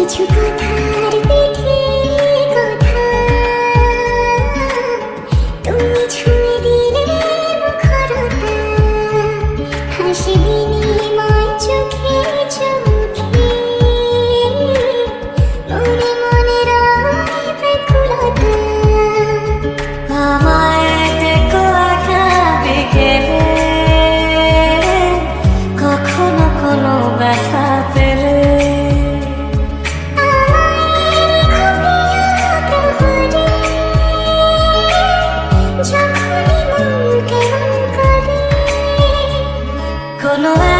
কিছু কথার পিঠে কথা। তুমি ছুঁয়ে দিলে মুখরতা হাসি don't know why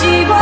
习惯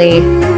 family.